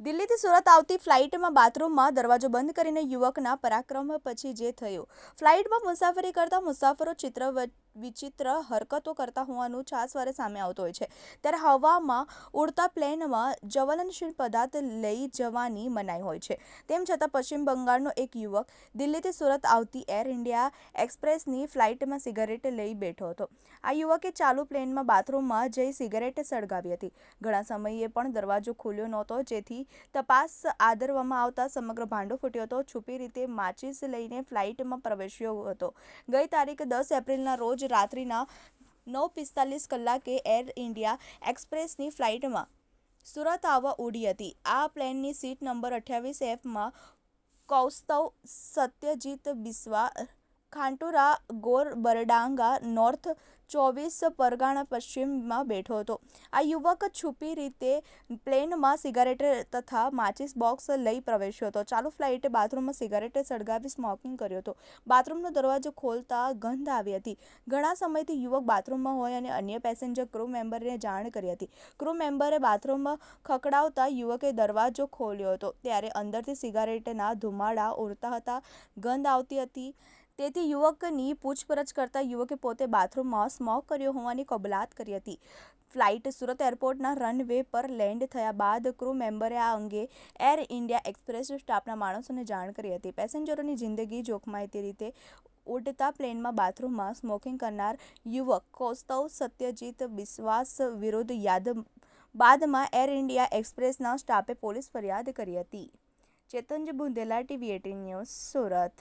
દિલ્હીથી સુરત આવતી ફ્લાઇટમાં બાથરૂમમાં દરવાજો બંધ કરીને યુવકના પરાક્રમ પછી જે થયું. ફ્લાઇટમાં મુસાફરી કરતા મુસાફરો ચિત્ર વિચિત્ર હરકતો કરતા હોવાનું છાસવારે સામે આવતું હોય છે. ત્યારે હવામાં ઉડતા પ્લેનમાં જ્વલનશીલ પદાર્થ લઈ જવાની મનાઈ હોય છે. તેમ છતાં પશ્ચિમ બંગાળનો એક યુવક દિલ્હીથી સુરત આવતી એર ઇન્ડિયા એક્સપ્રેસની ફ્લાઇટમાં સિગારેટ લઈ બેઠો હતો. આ યુવકે ચાલુ પ્લેનમાં બાથરૂમમાં જઈ સિગારેટ સળગાવી હતી. ઘણા સમયે પણ દરવાજો ખુલ્યો નહોતો, જેથી તપાસ આદરવામાં આવતા સમગ્ર ભાંડો ફૂટ્યો હતો. છુપી રીતે માચીસ લઈને ફ્લાઇટમાં પ્રવેશ્યો હતો. ગઈ તારીખ દસ એપ્રિલના રોજ રાત્રિના નવ પિસ્તાલીસ કલાકે એર ઇન્ડિયા એક્સપ્રેસની ફ્લાઇટમાં સુરત આવવા ઉડી હતી. આ પ્લેનની સીટ નંબર અઠ્યાવીસ એફમાં કૌસ્તવ સત્યજીત બિસ્વા ખાંટુરા ગોર બરડાંગા નોર્થ ચોવીસ પરગાણા પશ્ચિમમાં બેઠો હતો. આ યુવક છુપી રીતે પ્લેનમાં સિગારેટ તથા માચિસ બોક્સ લઈ પ્રવેશ્યો હતો. ચાલુ ફ્લાઇટે બાથરૂમમાં સિગારેટ સળગાવી સ્મોકિંગ કર્યો હતો. બાથરૂમનો દરવાજો ખોલતા ગંધ આવી હતી. ઘણા સમયથી યુવક બાથરૂમમાં હોય અને અન્ય પેસેન્જર ક્રૂ મેમ્બરને જાણ કરી હતી. ક્રૂ મેમ્બરે બાથરૂમમાં ખખડાવતા યુવકે દરવાજો ખોલ્યો હતો. ત્યારે અંદરથી સિગારેટના ધુમાડા ઉડતા હતા. ગંધ આવતી હતી. તેથી યુવકની પૂછપરછ કરતા યુવકે પોતે બાથરૂમમાં સ્મોક કર્યો હોવાની કબૂલાત કરી હતી. ફ્લાઇટ સુરત એરપોર્ટના રનવે પર લેન્ડ થયા બાદ ક્રૂ મેમ્બરે આ અંગે એર ઇન્ડિયા એક્સપ્રેસ સ્ટાફના માણસોને જાણ કરી હતી. પેસેન્જરોની જિંદગી જોખમાય તે રીતે ઉડતા પ્લેનમાં બાથરૂમમાં સ્મોકિંગ કરનાર યુવક કૌસ્તવ સત્યજીત બિસ્વાસ વિરુદ્ધ યાદ બાદમાં એર ઇન્ડિયા એક્સપ્રેસના સ્ટાફે પોલીસ ફરિયાદ કરી હતી. ચેતનજ Bundela TV eighteen news Surat.